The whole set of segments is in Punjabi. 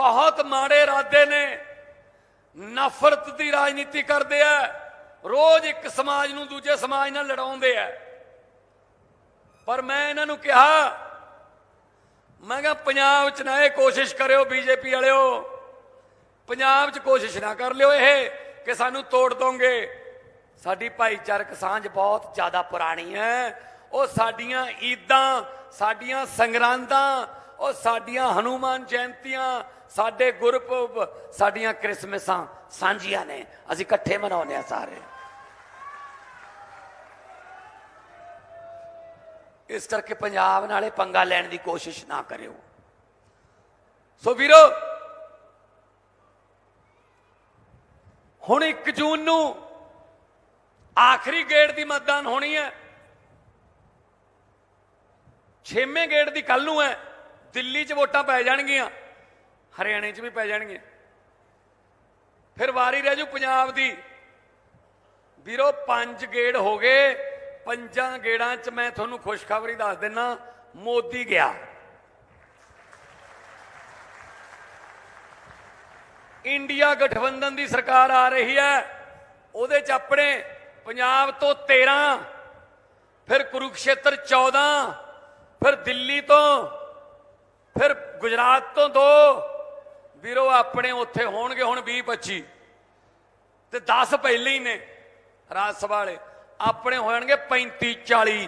ਬਹੁਤ ਮਾੜੇ ਇਰਾਦੇ ਨੇ। ਨਫ਼ਰਤ ਦੀ ਰਾਜਨੀਤੀ ਕਰਦੇ ਆ, ਰੋਜ਼ ਇੱਕ ਸਮਾਜ ਨੂੰ ਦੂਜੇ ਸਮਾਜ ਨਾਲ ਲੜਾਉਂਦੇ ਆ। ਪਰ ਮੈਂ ਇਹਨਾਂ ਨੂੰ ਕਿਹਾ, ਮੈਂ ਕਿਹਾ ਪੰਜਾਬ 'ਚ ਨਾ ਇਹ ਕੋਸ਼ਿਸ਼ ਕਰਿਓ ਬੀਜੇਪੀ ਵਾਲਿਓ, ਪੰਜਾਬ 'ਚ ਕੋਸ਼ਿਸ਼ ਨਾ ਕਰ ਲਿਓ ਇਹ ਕਿ ਸਾਨੂੰ ਤੋੜ ਦੋਗੇ। ਸਾਡੀ ਭਾਈਚਾਰਕ ਸਾਂਝ ਬਹੁਤ ਜ਼ਿਆਦਾ ਪੁਰਾਣੀ ਹੈ। ਉਹ ਸਾਡੀਆਂ ਈਦਾਂ, ਸਾਡੀਆਂ ਸੰਗਰਾਂਦਾਂ ਉਹ ਸਾਡੀਆਂ ਹਨੂਮਾਨ ਜਯੰਤੀਆਂ ਸਾਡੇ ਗੁਰਪੁਰਬ, ਸਾਡੀਆਂ ਕ੍ਰਿਸਮਸਾਂ ਸਾਂਝੀਆਂ ਨੇ। ਅਸੀਂ ਇਕੱਠੇ ਮਨਾਉਂਦੇ ਆ ਸਾਰੇ। ਇਸ ਕਰਕੇ ਪੰਜਾਬ ਨਾਲੇ ਪੰਗਾ ਲੈਣ ਦੀ ਕੋਸ਼ਿਸ਼ ਨਾ ਕਰਿਓ। ਸੋ ਵੀਰੋ, ਹੁਣ 1 ਜੂਨ ਨੂੰ ਆਖਰੀ ਗੇੜ ਦੀ ਮਤਦਾਨ ਹੋਣੀ ਹੈ। ਛੇਵੇਂ ਗੇੜ ਦੀ ਕੱਲ ਨੂੰ ਹੈ। ਦਿੱਲੀ 'ਚ ਵੋਟਾਂ ਪੈ ਜਾਣਗੀਆਂ, ਹਰਿਆਣੇ 'ਚ ਵੀ ਪੈ ਜਾਣਗੀਆਂ। ਫਿਰ ਵਾਰੀ ਰਹਿ ਜੂ ਪੰਜਾਬ ਦੀ। ਵੀਰੋ, ਪੰਜ ਗੇੜ ਹੋ ਗਏ, ਪੰਜਾਂ ਗੇੜਾਂ 'ਚ ਮੈਂ ਤੁਹਾਨੂੰ ਖੁਸ਼ਖਬਰੀ ਦੱਸ ਦਿੰਨਾ, ਮੋਦੀ ਗਿਆ। ਇੰਡੀਆ ਗਠਬੰਧਨ ਦੀ ਸਰਕਾਰ ਆ ਰਹੀ ਹੈ, ਉਹਦੇ 'ਚ ਆਪਣੇ ਪੰਜਾਬ ਤੋਂ 13 ਫਿਰ ਕੁਰੂਕਸ਼ੇਤਰ 14 ਫਿਰ ਦਿੱਲੀ ਤੋਂ ਫਿਰ ਗੁਜਰਾਤ ਤੋਂ ਦੋ ਵੀਰੋ ਆਪਣੇ ਉੱਥੇ ਹੋਣਗੇ ਹੁਣ 20 25 ਤੇ 10 ਪਹਿਲੇ ਹੀ ਨੇ ਰਾਜ ਸਭਾ ਵਾਲੇ। ਆਪਣੇ ਹੋਣਗੇ 35 40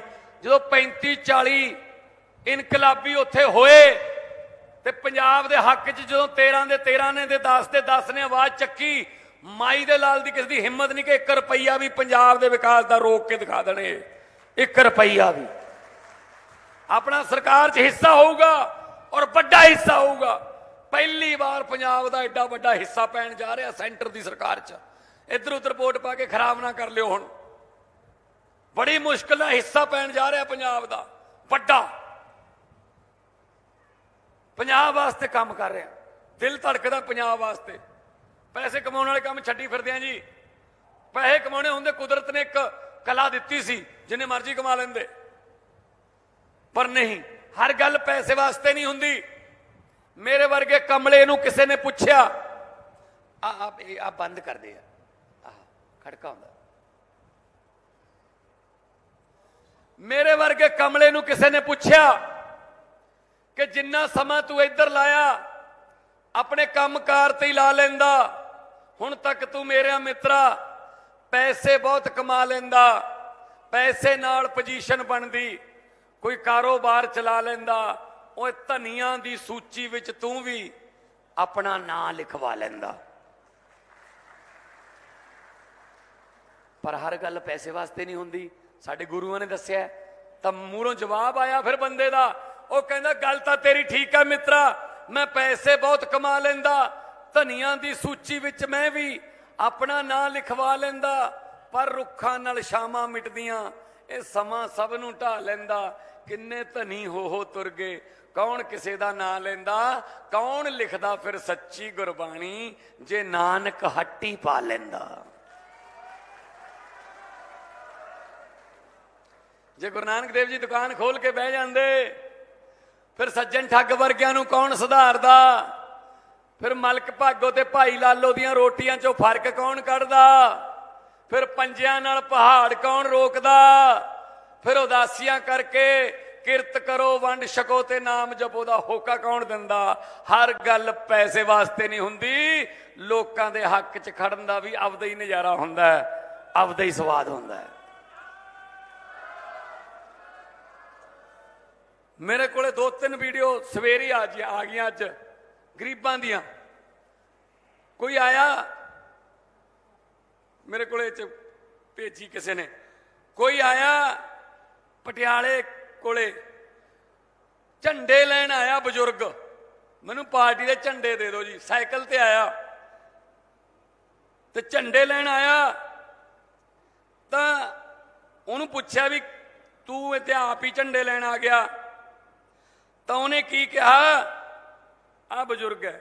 ਜਦੋਂ 35 40 ਇਨਕਲਾਬੀ ਉੱਥੇ ਹੋਏ, ਤੇ ਪੰਜਾਬ ਦੇ ਹੱਕ 'ਚ ਜਦੋਂ 13 ਦੇ 13 ਨੇ ਤੇ 10 ਦੇ 10 ਨੇ ਆਵਾਜ਼ ਚੱਕੀ, ਮਾਈ ਦੇ ਲਾਲ ਦੀ ਕਿਸੇ ਦੀ ਹਿੰਮਤ ਨਹੀਂ ਕਿ 1 ਰੁਪਈਆ ਵੀ ਪੰਜਾਬ ਦੇ ਵਿਕਾਸ ਦਾ ਰੋਕ ਕੇ ਦਿਖਾ ਦੇਣੇ 1 ਰੁਪਈਆ ਵੀ। ਆਪਣਾ ਸਰਕਾਰ 'ਚ ਹਿੱਸਾ ਹੋਊਗਾ। ਔਰ ਵੱਡਾ ਹਿੱਸਾ ਹੋਊਗਾ। ਪਹਿਲੀ ਵਾਰ ਪੰਜਾਬ ਦਾ ਐਡਾ ਵੱਡਾ ਹਿੱਸਾ ਪੈਣ ਜਾ ਰਿਹਾ ਸੈਂਟਰ ਦੀ ਸਰਕਾਰ 'ਚ। ਇੱਧਰ ਉੱਧਰ ਵੋਟ ਪਾ ਕੇ ਖਰਾਬ ਨਾ ਕਰ ਲਿਓ ਹੁਣ। ਬੜੀ ਮੁਸ਼ਕਲ ਨਾਲ ਹਿੱਸਾ ਪੈਣ ਜਾ ਰਿਹਾ ਪੰਜਾਬ ਦਾ। ਵੱਡਾ। ਪੰਜਾਬ ਵਾਸਤੇ ਕੰਮ ਕਰ ਰਿਹਾ। ਦਿਲ ਧੜਕਦਾ ਪੰਜਾਬ ਵਾਸਤੇ। ਪੈਸੇ ਕਮਾਉਣ ਵਾਲੇ ਕੰਮ ਛੱਡੀ ਫਿਰਦੇ ਆ ਜੀ। ਪੈਸੇ ਕਮਾਉਣੇ ਹੁੰਦੇ ਕੁਦਰਤ ਨੇ ਇੱਕ ਕਲਾ ਦਿੱਤੀ ਸੀ, ਜਿੰਨੇ ਮਰਜ਼ੀ ਕਮਾ ਲੈਂਦੇ। ਪਰ ਨਹੀਂ। ਹਰ ਗੱਲ ਪੈਸੇ ਵਾਸਤੇ ਨਹੀਂ ਹੁੰਦੀ। ਮੇਰੇ ਵਰਗੇ ਕਮਲੇ ਨੂੰ ਕਿਸੇ ਨੇ ਪੁੱਛਿਆ ਆ ਆ ਇਹ ਆ ਬੰਦ ਕਰਦੇ ਆ। ਆਹ, ਖੜਕਾ ਹੁੰਦਾ। ਮੇਰੇ ਵਰਗੇ ਕਮਲੇ ਨੂੰ ਕਿਸੇ ਨੇ ਪੁੱਛਿਆ ਕਿ ਜਿੰਨਾ ਸਮਾਂ ਤੂੰ ਇੱਧਰ ਲਾਇਆ ਆਪਣੇ ਕੰਮਕਾਰ ਤੇ ਹੀ ਲਾ ਲੈਂਦਾ ਹੁਣ ਤੱਕ ਤੂੰ ਮੇਰਿਆ ਮਿੱਤਰਾ ਪੈਸੇ ਬਹੁਤ ਕਮਾ ਲੈਂਦਾ ਪੈਸੇ ਨਾਲ ਪੋਜੀਸ਼ਨ ਬਣਦੀ। ਕੋਈ ਕਾਰੋਬਾਰ ਚਲਾ ਲੈਂਦਾ, ਓਏ ਧਨੀਆਂ ਦੀ ਸੂਚੀ ਵਿੱਚ ਤੂੰ ਵੀ ਆਪਣਾ ਨਾਂ ਲਿਖਵਾ ਲੈਂਦਾ। ਪਰ ਹਰ ਗੱਲ ਪੈਸੇ ਵਾਸਤੇ ਨਹੀਂ ਹੁੰਦੀ। ਸਾਡੇ ਗੁਰੂਆਂ ਨੇ ਦੱਸਿਆ, ਤਾਂ ਮੂਹਰੋਂ ਜਵਾਬ ਆਇਆ ਫਿਰ ਬੰਦੇ ਦਾ, ਉਹ ਕਹਿੰਦਾ, ਗੱਲ ਤਾਂ ਤੇਰੀ ਠੀਕ ਹੈ ਮਿੱਤਰਾ, ਮੈਂ ਪੈਸੇ ਬਹੁਤ ਕਮਾ ਲੈਂਦਾ, ਧਨੀਆਂ ਦੀ ਸੂਚੀ ਵਿੱਚ ਮੈਂ ਵੀ ਆਪਣਾ ਨਾਂ ਲਿਖਵਾ ਲੈਂਦਾ, ਪਰ ਰੁੱਖਾਂ ਨਾਲ ਸ਼ਾਮਾਂ ਮਿਟਦੀਆਂ ਇਹ ਸਮਾਂ ਸਭ ਨੂੰ ਢਾ ਲੈਂਦਾ। ਕਿੰਨੇ ਧਨੀ ਹੋ ਹੋ ਤੁਰ ਗਏ। ਕੌਣ ਕਿਸੇ ਦਾ ਨਾਂ ਲੈਂਦਾ? ਕੌਣ ਲਿਖਦਾ ਫਿਰ ਸੱਚੀ ਗੁਰਬਾਣੀ? ਜੇ ਨਾਨਕ ਹੱਟੀ ਪਾ ਲੈਂਦਾ। ਜੇ ਗੁਰੂ ਨਾਨਕ ਦੇਵ ਜੀ ਦੁਕਾਨ ਖੋਲ ਕੇ ਬਹਿ ਜਾਂਦੇ, ਫਿਰ ਸੱਜਣ ਠੱਗ ਵਰਗਿਆਂ ਨੂੰ ਕੌਣ ਸੁਧਾਰਦਾ? ਫਿਰ ਮਲਕ ਭਾਗੋ ਤੇ ਭਾਈ ਲਾਲੋ ਦੀਆਂ ਰੋਟੀਆਂ ਚੋਂ ਫ਼ਰਕ ਕੌਣ ਕੱਢਦਾ? ਫਿਰ ਪੰਜਿਆਂ ਨਾਲ ਪਹਾੜ ਕੌਣ ਰੋਕਦਾ? ਫਿਰ ਉਦਾਸੀਆਂ ਕਰਕੇ ਕਿਰਤ ਕਰੋ, ਵੰਡ ਛਕੋ ਤੇ ਨਾਮ ਜਪੋ ਦਾ ਹੋਕਾ ਕੌਣ ਦਿੰਦਾ? ਹਰ ਗੱਲ ਪੈਸੇ ਵਾਸਤੇ ਨਹੀਂ ਹੁੰਦੀ। ਲੋਕਾਂ ਦੇ ਹੱਕ 'ਚ ਖੜਨ ਦਾ ਵੀ ਆਪਦਾ ਹੀ ਨਜ਼ਾਰਾ ਹੁੰਦਾ ਹੈ, ਆਪਦਾ ਹੀ ਸਵਾਦ ਹੁੰਦਾ ਹੈ। ਮੇਰੇ ਕੋਲੇ ਦੋ ਤਿੰਨ ਵੀਡੀਓ ਸਵੇਰੇ ਆ ਜੀ ਆ ਗਈਆਂ ਅੱਜ, ਗਰੀਬਾਂ ਦੀਆਂ। ਕੋਈ ਆਇਆ? ਮੇਰੇ ਕੋਲੇ ਚ ਭੇਜੀ ਕਿਸੇ ਨੇ। ਕੋਈ ਆਇਆ ਪਟਿਆਲੇ ਕੋਲੇ, ਝੰਡੇ ਲੈਣ ਆਇਆ ਬਜ਼ੁਰਗ। ਮੈਨੂੰ ਪਾਰਟੀ ਦੇ ਝੰਡੇ ਦੇ ਦਿਓ ਜੀ, ਸਾਈਕਲ ਤੇ ਆਇਆ। ਤੇ ਝੰਡੇ ਲੈਣ ਆਇਆ, ਤਾਂ ਉਹਨੂੰ ਪੁੱਛਿਆ ਵੀ ਤੂੰ ਇੱਥੇ ਆਪ ਹੀ ਝੰਡੇ ਲੈਣ ਆ ਗਿਆ। ਤਾਂ ਉਹਨੇ ਕੀ ਕਿਹਾ? ਆ ਬਜ਼ੁਰਗ ਹੈ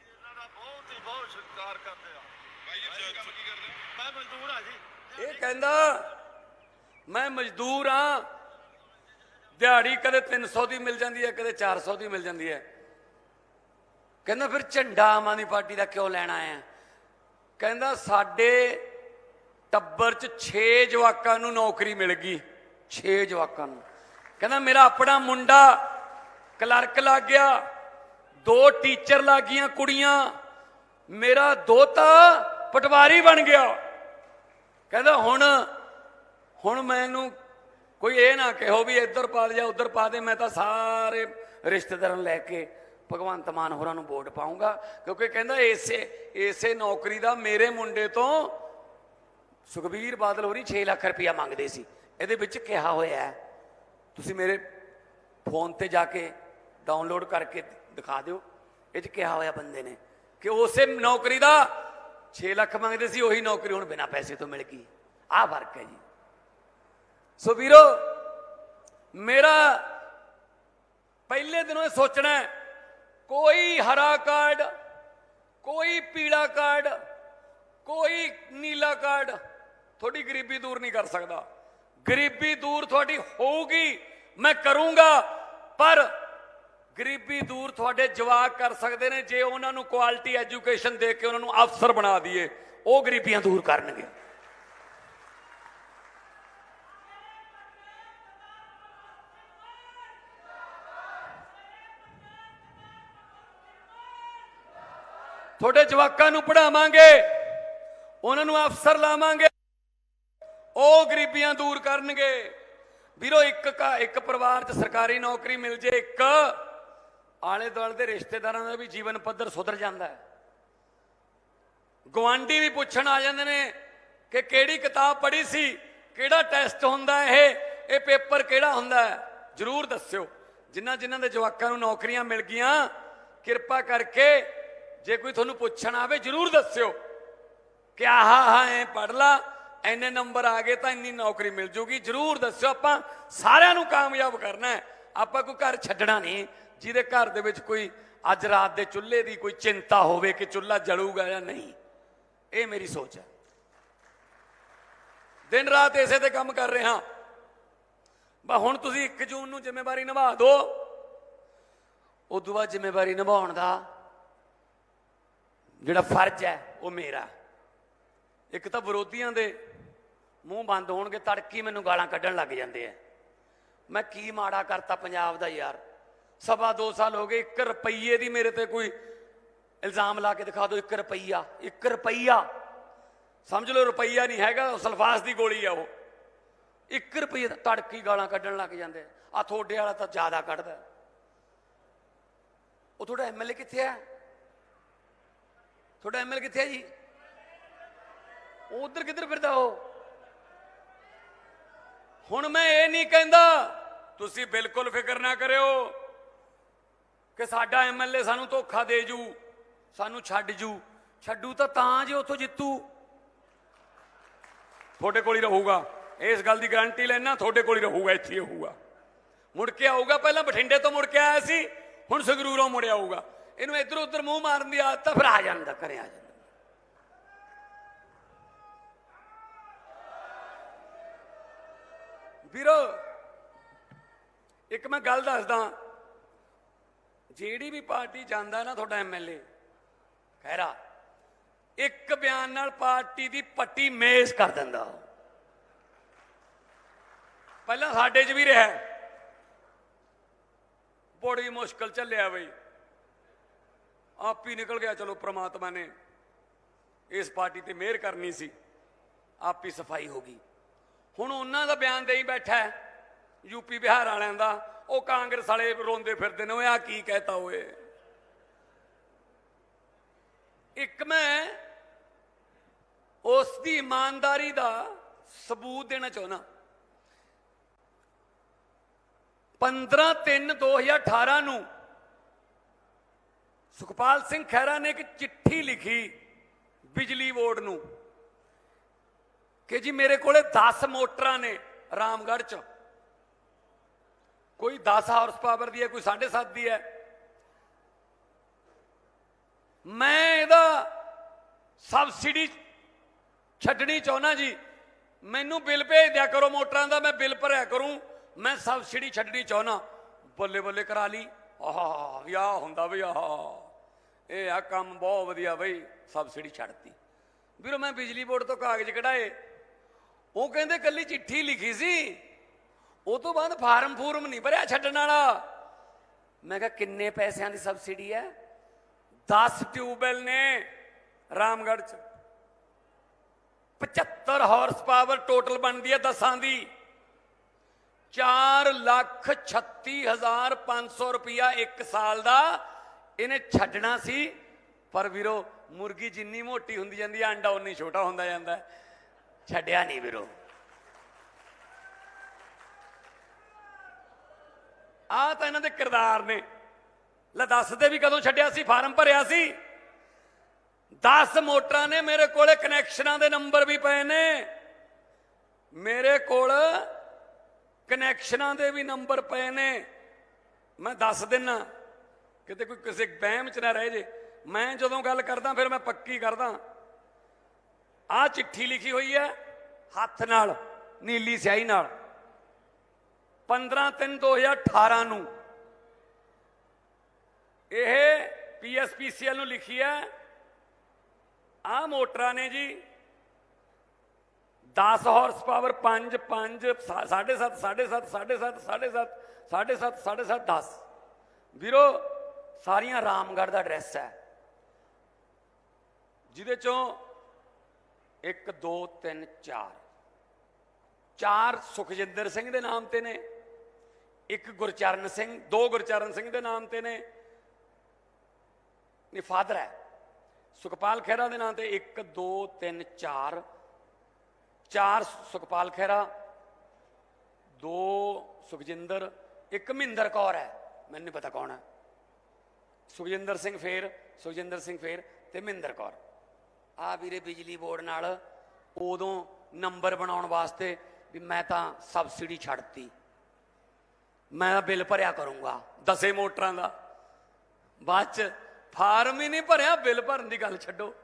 ਇਹਨਾਂ ਦਾ ਬਹੁਤ ਹੀ ਬਹੁਤ ਸਤਿਕਾਰ ਕਰਦੇ ਆ ਭਾਈ ਇਹ ਕੰਮ ਕੀ ਕਰਦੇ ਮੈਂ ਮਜ਼ਦੂਰ ਆ ਜੀ। ਇਹ ਕਹਿੰਦਾ, ਮੈਂ ਮਜ਼ਦੂਰ ਆ। ਦਿਹਾੜੀ ਕਦੇ 300 ਦੀ ਮਿਲ ਜਾਂਦੀ ਹੈ, ਕਦੇ 400 ਦੀ ਮਿਲ ਜਾਂਦੀ ਹੈ। ਕਹਿੰਦਾ, ਫਿਰ ਝੰਡਾ ਆਮ ਆਦਮੀ ਪਾਰਟੀ ਦਾ ਕਿਉਂ ਲੈਣਾ ਆਇਆ ਕਹਿੰਦਾ, ਸਾਡੇ ਟੱਬਰ 'ਚ 6 ਜਵਾਕਾਂ ਨੂੰ ਨੌਕਰੀ ਮਿਲ ਗਈ। 6 ਜਵਾਕਾਂ ਨੂੰ। ਕਹਿੰਦਾ, ਮੇਰਾ ਆਪਣਾ ਮੁੰਡਾ ਕਲਰਕ ਲੱਗ ਗਿਆ, ਦੋ ਟੀਚਰ ਲੱਗ ਗਈਆਂ ਕੁੜੀਆਂ, ਮੇਰਾ ਦੋਤਾ ਪਟਵਾਰੀ ਬਣ ਗਿਆ। ਕਹਿੰਦਾ, ਹੁਣ ਹੁਣ ਮੈਨੂੰ ਕੋਈ ਇਹ ਨਾ ਕਹੋ ਵੀ ਇੱਧਰ ਪਾ ਦੇ ਜਾਂ ਉੱਧਰ ਪਾ ਦੇ, ਮੈਂ ਤਾਂ ਸਾਰੇ ਰਿਸ਼ਤੇਦਾਰਾਂ ਨੂੰ ਲੈ ਕੇ ਭਗਵੰਤ ਮਾਨ ਹੋਰਾਂ ਨੂੰ ਵੋਟ ਪਾਉਂਗਾ ਕਿਉਂਕਿ ਕਹਿੰਦਾ, ਇਸੇ ਇਸੇ ਨੌਕਰੀ ਦਾ ਮੇਰੇ ਮੁੰਡੇ ਤੋਂ ਸੁਖਬੀਰ ਬਾਦਲ ਹੋਰੀ 6 ਲੱਖ ਰੁਪਇਆ ਮੰਗਦੇ ਸੀ। ਇਹਦੇ ਵਿੱਚ ਕਿਹਾ ਹੋਇਆ ਹੈ, ਤੁਸੀਂ ਮੇਰੇ ਫੋਨ ਤੇ ਜਾ ਕੇ ਡਾਊਨਲੋਡ ਕਰਕੇ ਦਿਖਾ ਦਿਓ। ਇਹ 'ਚ ਕਿਹਾ ਹੋਇਆ ਬੰਦੇ ਨੇ ਕਿ ਉਸੇ ਨੌਕਰੀ ਦਾ 6 ਲੱਖ ਮੰਗਦੇ ਸੀ, ਉਹੀ ਨੌਕਰੀ ਹੁਣ ਬਿਨਾਂ ਪੈਸੇ ਤੋਂ ਮਿਲ ਗਈ। ਆਹ ਫ਼ਰਕ ਹੈ ਜੀ। ਸੋ ਵੀਰੋ, ਮੇਰਾ ਪਹਿਲੇ ਦਿਨੋਂ ਇਹ ਸੋਚਣਾ ਕੋਈ ਹਰਾ ਕਾਰਡ, ਕੋਈ ਪੀਲਾ ਕਾਰਡ, ਕੋਈ ਨੀਲਾ ਕਾਰਡ ਤੁਹਾਡੀ ਗਰੀਬੀ ਦੂਰ ਨਹੀਂ ਕਰ ਸਕਦਾ। ਗਰੀਬੀ ਦੂਰ ਤੁਹਾਡੀ ਹੋਊਗੀ, ਮੈਂ ਕਰੂੰਗਾ, ਪਰ ਗਰੀਬੀ ਦੂਰ ਤੁਹਾਡੇ ਜਵਾਕ ਕਰ ਸਕਦੇ ਨੇ, ਜੇ ਉਹਨਾਂ ਨੂੰ ਕੁਆਲਿਟੀ ਐਜੂਕੇਸ਼ਨ ਦੇ ਕੇ ਉਹਨਾਂ ਨੂੰ ਅਫਸਰ ਬਣਾ ਦਈਏ, ਉਹ ਗਰੀਬੀਆਂ ਦੂਰ ਕਰਨਗੇ। ਤੁਹਾਡੇ ਜਵਾਕਾਂ ਨੂੰ ਪੜਾਵਾਂਗੇ ਉਹਨਾਂ ਨੂੰ ਅਫਸਰ ਲਾਵਾਂਗੇ, ਉਹ ਗਰੀਬੀਆਂ ਦੂਰ ਕਰਨਗੇ। ਵੀਰੋ, ਇੱਕ ਇੱਕ ਪਰਿਵਾਰ 'ਚ ਸਰਕਾਰੀ ਨੌਕਰੀ ਮਿਲ ਜੇ, ਇੱਕ ਆਲੇ ਦੁਆਲੇ ਦੇ ਰਿਸ਼ਤੇਦਾਰਾਂ ਦਾ ਵੀ ਜੀਵਨ ਪੱਧਰ ਸੁਧਰ ਜਾਂਦਾ ਹੈ। ਗਵਾਂਢੀ ਵੀ ਪੁੱਛਣ ਆ ਜਾਂਦੇ ਨੇ ਕਿ ਕਿਹੜੀ ਕਿਤਾਬ ਪੜ੍ਹੀ ਸੀ, ਕਿਹੜਾ ਟੈਸਟ ਹੁੰਦਾ ਇਹ ਇਹ ਪੇਪਰ ਕਿਹੜਾ ਹੁੰਦਾ ਹੈ? ਜਰੂਰ ਦੱਸਿਓ। ਜਿਨ੍ਹਾਂ ਜਿਨ੍ਹਾਂ ਦੇ ਜਵਾਕਾਂ ਨੂੰ ਨੌਕਰੀਆਂ ਮਿਲ ਗਈਆਂ, ਕਿਰਪਾ ਕਰਕੇ ਜੇ ਕੋਈ ਤੁਹਾਨੂੰ ਪੁੱਛਣ ਆਵੇ, ਜਰੂਰ ਦੱਸਿਓ ਕਿ ਆਹ ਆਹ, ਐ ਪੜ ਲਾ, ਐਨੇ ਨੰਬਰ ਆ ਗਏ ਤਾਂ ਇੰਨੀ ਨੌਕਰੀ ਮਿਲ ਜੂਗੀ। ਜਰੂਰ ਦੱਸਿਓ ਆਪਾਂ ਸਾਰਿਆਂ ਨੂੰ ਕਾਮਯਾਬ ਕਰਨਾ ਹੈ। ਆਪਾਂ ਕੋਈ ਘਰ ਛੱਡਣਾ ਨਹੀਂ। ਜਿਹਦੇ ਘਰ ਦੇ ਵਿੱਚ ਕੋਈ ਅੱਜ ਰਾਤ ਦੇ ਚੁੱਲ੍ਹੇ ਦੀ ਕੋਈ ਚਿੰਤਾ ਹੋਵੇ ਕਿ ਚੁੱਲ੍ਹਾ ਜਲੂਗਾ ਜਾਂ ਨਹੀਂ, ਇਹ ਮੇਰੀ ਸੋਚ ਹੈ। ਦਿਨ ਰਾਤ ਇਸੇ ਤੇ ਕੰਮ ਕਰ ਰਿਹਾ। ਬਾ ਹੁਣ ਤੁਸੀਂ 1 ਜੂਨ ਨੂੰ ਜ਼ਿੰਮੇਵਾਰੀ ਨਿਭਾ ਦਿਓ। ਉਦੋਂ ਬਾਅਦ ਜ਼ਿੰਮੇਵਾਰੀ ਨਿਭਾਉਣ ਦਾ ਜਿਹੜਾ ਫਰਜ਼ ਹੈ, ਉਹ ਮੇਰਾ। ਇੱਕ ਤਾਂ ਵਿਰੋਧੀਆਂ ਦੇ ਮੂੰਹ ਬੰਦ ਹੋਣਗੇ, ਤੜਕੀ ਮੈਨੂੰ ਗਾਲਾਂ ਕੱਢਣ ਲੱਗ ਜਾਂਦੇ ਆ। ਮੈਂ ਕੀ ਮਾੜਾ ਕਰਤਾ ਪੰਜਾਬ ਦਾ ਯਾਰ। ਸਵਾ ਦੋ ਸਾਲ ਹੋ ਗਏ 1 ਰੁਪਈਏ ਦੀ ਮੇਰੇ ਤੇ ਕੋਈ ਇਲਜ਼ਾਮ ਲਾ ਕੇ ਦਿਖਾ ਦਿਓ 1 ਰੁਪਈਆ 1 ਰੁਪਈਆ। ਸਮਝ ਲਓ, ਰੁਪਈਆ ਨਹੀਂ ਹੈਗਾ, ਉਹ ਸਲਫਾਸ ਦੀ ਗੋਲੀ ਆ ਉਹ। 1 ਰੁਪਈਏ ਦਾ ਤੜਕੀ ਗਾਲਾਂ ਕੱਢਣ ਲੱਗ ਜਾਂਦੇ ਆ। ਤੁਹਾਡੇ ਵਾਲਾ ਤਾਂ ਜ਼ਿਆਦਾ ਕੱਢਦਾ। ਉਹ ਤੁਹਾਡਾ ਐਮਐਲਏ ਕਿੱਥੇ ਹੈ ਤੁਹਾਡਾ ਐਮਐਲ ਕਿੱਥੇ ਹੈ ਜੀ? ਉਹ ਉਧਰ ਕਿੱਧਰ ਫਿਰਦਾ ਉਹ? ਹੁਣ ਮੈਂ ਇਹ ਨਹੀਂ ਕਹਿੰਦਾ, ਤੁਸੀਂ ਬਿਲਕੁਲ ਫਿਕਰ ਨਾ ਕਰਿਓ। ਕਿ ਸਾਡਾ ਐਮਐਲਏ ਸਾਨੂੰ ਧੋਖਾ ਦੇ ਜੂ, ਸਾਨੂੰ ਛੱਡ ਜੂ। ਛੱਡੂ ਤਾਂ ਤਾਂ ਜੇ ਉੱਥੋਂ ਜਿੱਤੂ। ਤੁਹਾਡੇ ਕੋਲ ਹੀ ਰਹੂਗਾ। ਇਸ ਗੱਲ ਦੀ ਗਾਰੰਟੀ ਲੈਣਾ ਤੁਹਾਡੇ ਕੋਲ ਹੀ ਰਹੂਗਾ, ਇੱਥੇ ਹੀ ਰਹੂਗਾ। ਮੁੜ ਕੇ ਆਊਗਾ, ਪਹਿਲਾਂ ਬਠਿੰਡੇ ਤੋਂ ਮੁੜ ਕੇ ਆਇਆ ਸੀ, ਹੁਣ ਸੰਗਰੂਰੋਂ ਮੁੜ ਆਊਗਾ। ਇਹਨੂੰ ਇੱਧਰ ਉੱਧਰ ਮੂੰਹ ਮਾਰਨ ਦੀ ਆਦਤ ਆ ਫਿਰ ਆ ਜਾਂਦਾ, ਘਰੇ ਆ ਜਾਂਦਾ। ਵੀਰੋ, ਇੱਕ ਮੈਂ ਗੱਲ ਦੱਸਦਾ। ਜਿਹੜੀ ਵੀ ਪਾਰਟੀ ਜਾਂਦਾ ਨਾ ਤੁਹਾਡਾ ਐਮਐਲਏ ਖੈਰਾ ਇੱਕ ਬਿਆਨ ਨਾਲ ਪਾਰਟੀ ਦੀ ਪੱਟੀ ਮੇਜ਼ ਕਰ ਦਿੰਦਾ ਉਹ। ਪਹਿਲਾਂ ਸਾਡੇ 'ਚ ਵੀ ਰਿਹਾ ਬੜੀ ਮੁਸ਼ਕਲ ਚੱਲਿਆ ਬਈ। ਆਪ ਹੀ ਨਿਕਲ ਗਿਆ, ਚਲੋ ਪ੍ਰਮਾਤਮਾ ਨੇ ਇਸ ਪਾਰਟੀ ਤੇ ਮਿਹਰ ਕਰਨੀ ਸੀ। ਆਪ ਹੀ ਸਫ਼ਾਈ ਹੋ ਗਈ। ਹੁਣ ਉਹਨਾਂ ਦਾ ਬਿਆਨ ਦੇਈ ਬੈਠਾ ਹੈ। ਯੂਪੀ ਬਿਹਾਰ ਵਾਲਿਆਂ ਦਾ, ਉਹ ਕਾਂਗਰਸ ਵਾਲੇ ਰੋਂਦੇ ਫਿਰਦੇ ਨੇ ਉਹ ਆ ਕੀ ਕਹਿਤਾ ਓਏ। ਇੱਕ ਮੈਂ ਉਸ ਦੀ ਇਮਾਨਦਾਰੀ ਦਾ ਸਬੂਤ ਦੇਣਾ ਚਾਹੁੰਦਾ। 15/3/2018 ਨੂੰ ਸੁਖਪਾਲ ਸਿੰਘ ਖਹਿਰਾ ਨੇ ਇੱਕ ਚਿੱਠੀ ਲਿਖੀ ਬਿਜਲੀ ਬੋਰਡ ਨੂੰ ਕਿ ਜੀ ਮੇਰੇ ਕੋਲੇ 10 ਮੋਟਰਾਂ ਨੇ ਰਾਮਗੜ੍ਹ ਚ। ਕੋਈ 10 ਹਾਰਸ ਪਾਵਰ ਦੀ ਹੈ, ਕੋਈ 7.5 ਦੀ ਹੈ। ਮੈਂ ਇਹਦਾ ਸਬਸਿਡੀ ਛੱਡਣੀ ਚਾਹੁੰਦਾ ਜੀ। ਮੈਨੂੰ ਬਿੱਲ ਭੇਜ ਦਿਆ ਕਰੋ ਮੋਟਰਾਂ ਦਾ, ਮੈਂ ਬਿੱਲ ਭਰਿਆ ਕਰੂੰ। ਮੈਂ ਸਬਸਿਡੀ ਛੱਡਣੀ ਚਾਹੁੰਦਾ। ਬੱਲੇ ਬੱਲੇ ਕਰਾ ਲਈ। ਆਹ ਵਿਆਹ ਹੁੰਦਾ ਵੀ ਆਹ। ਇਹ ਆ ਕੰਮ ਬਹੁਤ ਵਧੀਆ ਬਈ, ਸਬਸਿਡੀ ਛੱਡਤੀ। ਵੀਰੋ, ਮੈਂ ਬਿਜਲੀ ਬੋਰਡ ਤੋਂ ਕਾਗਜ਼ ਕਢਾਏ। ਉਹ ਕਹਿੰਦੇ ਕੱਲੀ ਚਿੱਠੀ ਲਿਖੀ ਸੀ। ਉਹ ਤੋਂ ਬਾਅਦ ਫਾਰਮ ਫੂਰਮ ਨਹੀਂ ਭਰਿਆ ਛੱਡਣ ਵਾਲਾ। ਮੈਂ ਕਿਹਾ, ਕਿੰਨੇ ਪੈਸਿਆਂ ਦੀ ਸਬਸਿਡੀ ਹੈ? 10 ਟਿਊਬਵੈਲ ਨੇ ਰਾਮਗੜ੍ਹ ਚ। 75 ਹਾਰਸ ਪਾਵਰ ਟੋਟਲ ਬਣਦੀ ਹੈ ਦਸਾਂ ਦੀ। 4 ਲੱਖ 36500 ਰੁਪਇਆ ਇੱਕ ਸਾਲ ਦਾ ਇਹਨੇ ਛੱਡਣਾ ਸੀ। ਪਰ ਵੀਰੋ, ਮੁਰਗੀ ਜਿੰਨੀ ਮੋਟੀ ਹੁੰਦੀ ਜਾਂਦੀ ਹੈ, ਅੰਡਾ ਉਨੀ ਛੋਟਾ ਹੁੰਦਾ ਜਾਂਦਾ ਛੱਡਿਆ ਨਹੀਂ ਵੀਰੋ। ਆਹ ਤਾਂ ਇਹਨਾਂ ਦੇ ਕਿਰਦਾਰ ਨੇ। ਲੈ ਦੱਸਦੇ ਵੀ ਕਦੋਂ ਛੱਡਿਆ ਸੀ, ਫਾਰਮ ਭਰਿਆ ਸੀ। 10 ਮੋਟਰਾਂ ਨੇ ਮੇਰੇ ਕੋਲੇ ਕਨੈਕਸ਼ਨਾਂ ਦੇ ਨੰਬਰ ਵੀ ਪਏ ਨੇ। ਮੇਰੇ ਕੋਲ ਕਨੈਕਸ਼ਨਾਂ ਦੇ ਵੀ ਨੰਬਰ ਪਏ ਨੇ। ਮੈਂ ਦੱਸ ਦਿੰਨਾ, ਕਿਤੇ ਕੋਈ ਕਿਸੇ ਬਹਿਮ ਚ ਨਾ ਰਹਿ ਜੇ। ਮੈਂ ਜਦੋਂ ਗੱਲ ਕਰਦਾ, ਫਿਰ ਮੈਂ ਪੱਕੀ ਕਰਦਾ। ਆ ਚਿੱਠੀ ਲਿਖੀ ਹੋਈ ਹੈ, ਹੱਥ ਨਾਲ, ਨੀਲੀ ਸਿਆਹੀ ਨਾਲ। 15 3 2018 ਨੂੰ ਇਹ ਪੀਐਸਪੀਸੀਐਲ ਨੂੰ ਲਿਖੀ ਹੈ। ਆ ਮੋਟਰਾਂ ਨੇ ਜੀ 10 ਹਾਰਸ ਪਾਵਰ 5 5 7.5 7.5 7.5 7.5 7.5 7.5 10 ਵੀਰੋ, ਸਾਰੀਆਂ ਰਾਮਗੜ੍ਹ ਦਾ ਐਡਰੈਸ ਹੈ। ਜਿਹਦੇ ਚੋਂ 1 2 3 4 ਚਾਰ ਸੁਖਜਿੰਦਰ ਸਿੰਘ ਦੇ ਨਾਮ ਤੇ ਨੇ। ਇੱਕ ਗੁਰਚਰਨ ਸਿੰਘ, ਦੋ ਗੁਰਚਰਨ ਸਿੰਘ ਦੇ ਨਾਮ ਤੇ ਨੇ। ਨੇ ਫਾਦਰ ਹੈ। ਸੁਖਪਾਲ ਖਹਿਰਾ ਦੇ ਨਾਮ ਤੇ 1 2 3 4 ਚਾਰ ਸੁਖਪਾਲ ਖਹਿਰਾ, ਦੋ ਸੁਖਜਿੰਦਰ, ਇੱਕ ਮਹਿੰਦਰ ਕੌਰ ਹੈ। ਮੈਨੂੰ ਨਹੀਂ ਪਤਾ ਕੌਣ ਹੈ। ਸੁਖਜਿੰਦਰ ਸਿੰਘ ਫੇਰ, ਸੁਖਜਿੰਦਰ ਸਿੰਘ ਫੇਰ ਤੇ ਮਹਿੰਦਰ ਕੌਰ। ਆ ਵੀਰੇ ਬਿਜਲੀ ਬੋਰਡ ਨਾਲ ਉਦੋਂ ਨੰਬਰ ਬਣਾਉਣ ਵਾਸਤੇ ਵੀ ਮੈਂ ਤਾਂ ਸਬਸਿਡੀ ਛੱਡਤੀ। ਮੈਂ ਬਿੱਲ ਭਰਿਆ ਕਰੂੰਗਾ, ਦਸੇ ਮੋਟਰਾਂ ਦਾ। ਬਾਅਦ ਚ ਫਾਰਮ ਹੀ ਨਹੀਂ ਭਰਿਆ, ਬਿੱਲ ਭਰਨ ਦੀ ਗੱਲ ਛੱਡੋ।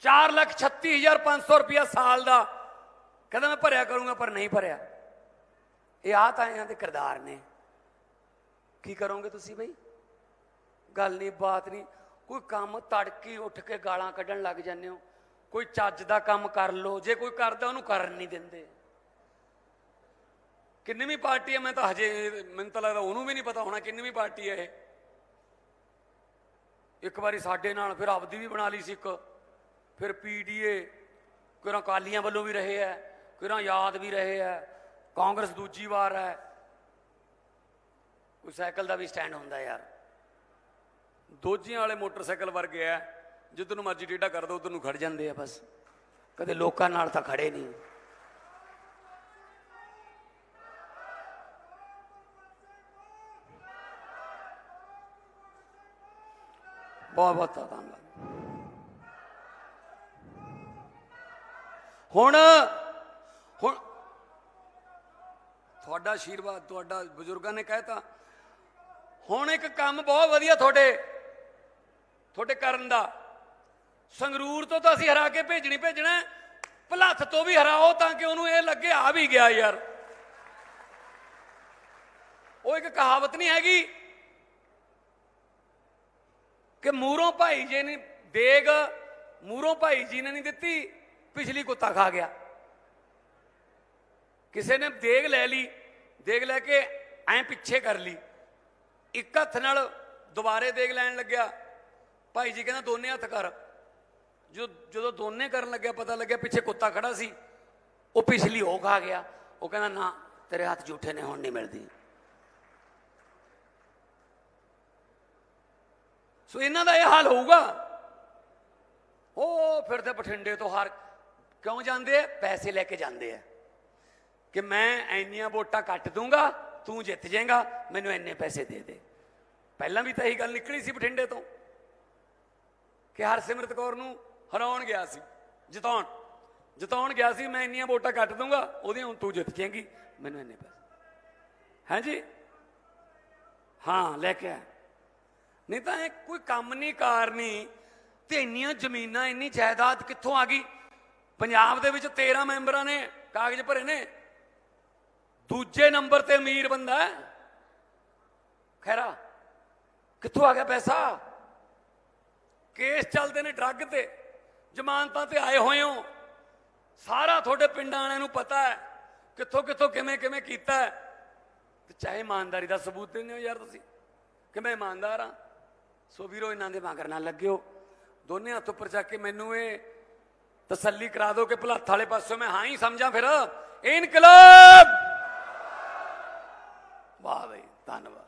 436500 ਰੁਪਇਆ ਸਾਲ ਦਾ। ਕਹਿੰਦਾ ਮੈਂ ਭਰਿਆ ਕਰੂੰਗਾ, ਪਰ ਨਹੀਂ ਭਰਿਆ। ਇਹ ਆ ਤਾਂ ਇਹਨਾਂ ਦੇ ਕਿਰਦਾਰ ਨੇ। ਕੀ ਕਰੋਗੇ ਤੁਸੀਂ ਬਈ? ਗੱਲ ਨਹੀਂ, ਬਾਤ ਨਹੀਂ। ਕੋਈ ਕੰਮ ਤੜਕੀ ਉੱਠ ਕੇ ਗਾਲਾਂ ਕੱਢਣ ਲੱਗ ਜਾਂਦੇ ਹੋ। ਕੋਈ ਚੱਜ ਦਾ ਕੰਮ ਕਰ ਲੋ ਜੇ ਕੋਈ ਕਰਦਾ, ਉਹਨੂੰ ਕਰਨ ਨਹੀਂ ਦਿੰਦੇ। ਕਿੰਨਵੀਂ ਪਾਰਟੀ ਹੈ, ਮੈਂ ਤਾਂ ਹਜੇ, ਮੈਨੂੰ ਤਾਂ ਲੱਗਦਾ ਉਹਨੂੰ ਵੀ ਨਹੀਂ ਪਤਾ ਹੋਣਾ ਕਿੰਨਵੀਂ ਪਾਰਟੀ ਹੈ ਇਹ। ਇੱਕ ਵਾਰੀ ਸਾਡੇ ਨਾਲ ਫਿਰ ਆਪਦੀ ਵੀ ਬਣਾ ਲਈ ਸੀ ਇੱਕ। ਫਿਰ ਪੀਡੀਏ ਕਿਰਾਂ ਕਾਲੀਆਂ ਵੱਲੋਂ ਵੀ ਰਹੇ ਹੈ ਕਿਰਾਂ ਯਾਦ ਵੀ ਰਹੇ ਹੈ, ਕਾਂਗਰਸ ਦੂਜੀ ਵਾਰ ਹੈ। ਕੋਈ ਸਾਈਕਲ ਦਾ ਵੀ ਸਟੈਂਡ ਹੁੰਦਾ ਯਾਰ। ਦੋਜੀਆਂ ਵਾਲੇ ਮੋਟਰਸਾਈਕਲ ਵਰਗੇ ਆ ਜਿੱਦ ਨੂੰ ਮਰਜ਼ੀ ਡੇਟਾ ਕਰ ਦੋ, ਉਧਰ ਨੂੰ ਖੜ ਜਾਂਦੇ ਆ ਬਸ। ਕਦੇ ਲੋਕਾਂ ਨਾਲ ਤਾਂ ਖੜੇ ਨਹੀਂ। ਬਹੁਤ ਬਹੁਤ ਧੰਨਵਾਦ। ਹੁਣ ਹੁਣ ਤੁਹਾਡਾ ਆਸ਼ੀਰਵਾਦ ਤੁਹਾਡਾ ਬਜ਼ੁਰਗਾਂ ਨੇ ਕਹਿਤਾ। ਹੁਣ ਇੱਕ ਕੰਮ ਬਹੁਤ ਵਧੀਆ ਤੁਹਾਡੇ ਤੁਹਾਡੇ ਕਰਨ ਦਾ। ਸੰਗਰੂਰ ਤੋਂ ਤਾਂ ਅਸੀਂ ਹਰਾ ਕੇ ਭੇਜਣੀ, ਭੇਜਣਾ ਭਲੱਥ ਤੋਂ ਵੀ ਹਰਾਓ ਤਾਂ ਕਿ ਉਹਨੂੰ ਇਹ ਲੱਗੇ, ਆ ਵੀ ਗਿਆ ਯਾਰ। ਉਹ ਇੱਕ ਕਹਾਵਤ ਨਹੀਂ ਹੈਗੀ। ਕਿ ਮੂਰੋਂ ਭਾਈ ਜੀ ਨੇ ਦੇਗ ਮੂਰੋਂ ਭਾਈ ਜੀ ਨੇ ਨਹੀਂ ਦਿੱਤੀ, ਪਿਛਲੀ ਕੁੱਤਾ ਖਾ ਗਿਆ। ਕਿਸੇ ਨੇ ਦੇਗ ਲੈ ਲਈ, ਦੇਗ ਲੈ ਕੇ ਐਂ ਪਿੱਛੇ ਕਰ ਲਈ। ਇੱਕ ਹੱਥ ਨਾਲ ਦੁਬਾਰੇ ਦੇਗ ਲੈਣ ਲੱਗਿਆ। ਭਾਈ ਜੀ ਕਹਿੰਦਾ, ਦੋਨੇ ਹੱਥ ਕਰ। ਜੋ ਜਦੋਂ ਦੋਨੇ ਕਰਨ ਲੱਗਿਆ, ਪਤਾ ਲੱਗਿਆ ਪਿੱਛੇ ਕੁੱਤਾ ਖੜਾ ਸੀ। ਉਹ ਪਿਛਲੀ ਉਹ ਖਾ ਗਿਆ। ਉਹ ਕਹਿੰਦਾ, ਨਾ, ਤੇਰੇ ਹੱਥ ਝੂਠੇ ਨੇ, ਹੁਣ ਨਹੀਂ ਮਿਲਦੀ। ਸੋ ਇਹਨਾਂ ਦਾ ਇਹ ਹਾਲ ਹੋਊਗਾ। ਉਹ ਫਿਰ ਤੇ ਬਠਿੰਡੇ ਤੋਂ ਹਰ ਕਿਉਂ ਜਾਂਦੇ ਆ? ਪੈਸੇ ਲੈ ਕੇ ਜਾਂਦੇ ਆ। ਕਿ ਮੈਂ ਐਨੀਆਂ ਵੋਟਾਂ ਕੱਟ ਦੂੰਗਾ, ਤੂੰ ਜਿੱਤ ਜਾਏਗਾ, ਮੈਨੂੰ ਇੰਨੇ ਪੈਸੇ ਦੇ ਦੇ। ਪਹਿਲਾਂ ਵੀ ਤਾਂ ਇਹੀ ਗੱਲ ਨਿਕਲੀ ਸੀ ਬਠਿੰਡੇ ਤੋਂ, ਕਿ ਹਰਸਿਮਰਤ ਕੌਰ ਨੂੰ ਹਰਾਉਣ ਗਿਆ ਸੀ, ਜਿਤਾਉਣ। ਜਿਤਾਉਣ ਗਿਆ ਸੀ, ਮੈਂ ਇੰਨੀਆਂ ਵੋਟਾਂ ਕੱਟ ਦੂੰਗਾ, ਉਹਦੇ ਹੁਣ ਤੂੰ ਜਿੱਤ ਜਾਏਗੀ, ਮੈਨੂੰ ਇੰਨੇ ਪੈਸੇ। ਹਾਂਜੀ ਹਾਂ, ਲੈ ਕੇ ਆ ਨਹੀਂ ਤਾਂ ਇਹ ਕੋਈ ਕੰਮ ਨਹੀਂ, ਕਾਰ ਨਹੀਂ। ਤੇ ਇੰਨੀਆਂ ਜ਼ਮੀਨਾਂ, ਇੰਨੀ ਜਾਇਦਾਦ ਕਿੱਥੋਂ ਆ ਗਈ? ਪੰਜਾਬ ਦੇ ਵਿੱਚ 13 ਮੈਂਬਰਾਂ ਨੇ ਕਾਗਜ਼ ਭਰੇ ਨੇ। ਦੂਜੇ ਨੰਬਰ ਤੇ ਅਮੀਰ ਬੰਦਾ ਹੈ। ਖੈਰਾ, ਕਿੱਥੋਂ ਆ ਗਿਆ ਪੈਸਾ? ਕੇਸ ਚੱਲਦੇ ਨੇ ਡਰੱਗ ਤੇ। ਜ਼ਮਾਨਤਾਂ ਤੇ ਆਏ ਹੋਏ ਹੋ। ਸਾਰਾ ਤੁਹਾਡੇ ਪਿੰਡਾਂ ਵਾਲਿਆਂ ਨੂੰ ਪਤਾ ਹੈ ਕਿੱਥੋਂ ਕਿੱਥੋਂ, ਕਿਵੇਂ ਕਿਵੇਂ ਕੀਤਾ ਹੈ। ਤੇ ਚਾਹੇ ਇਮਾਨਦਾਰੀ ਦਾ ਸਬੂਤ ਦਿੰਦੇ ਹੋ ਯਾਰ ਤੁਸੀਂ। ਕਿ ਮੈਂ ਇਮਾਨਦਾਰ ਹਾਂ? ਸੋ ਵੀਰੋ, ਇਹਨਾਂ ਦੇ ਮਗਰ ਨਾ ਲੱਗਿਓ। ਦੋਨੇ ਹੱਥ ਉੱਪਰ ਚੱਕ ਕੇ ਮੈਨੂੰ ਇਹ ਤਸੱਲੀ ਕਰਾ ਦਿਓ ਕਿ ਭਲੱਥ ਵਾਲੇ ਪਾਸੋਂ ਮੈਂ ਹਾਂ ਹੀ ਸਮਝਾਂ ਫਿਰ। ਇਨਕਲਾਬ! ਵਾਹ ਬਈ, ਧੰਨਵਾਦ।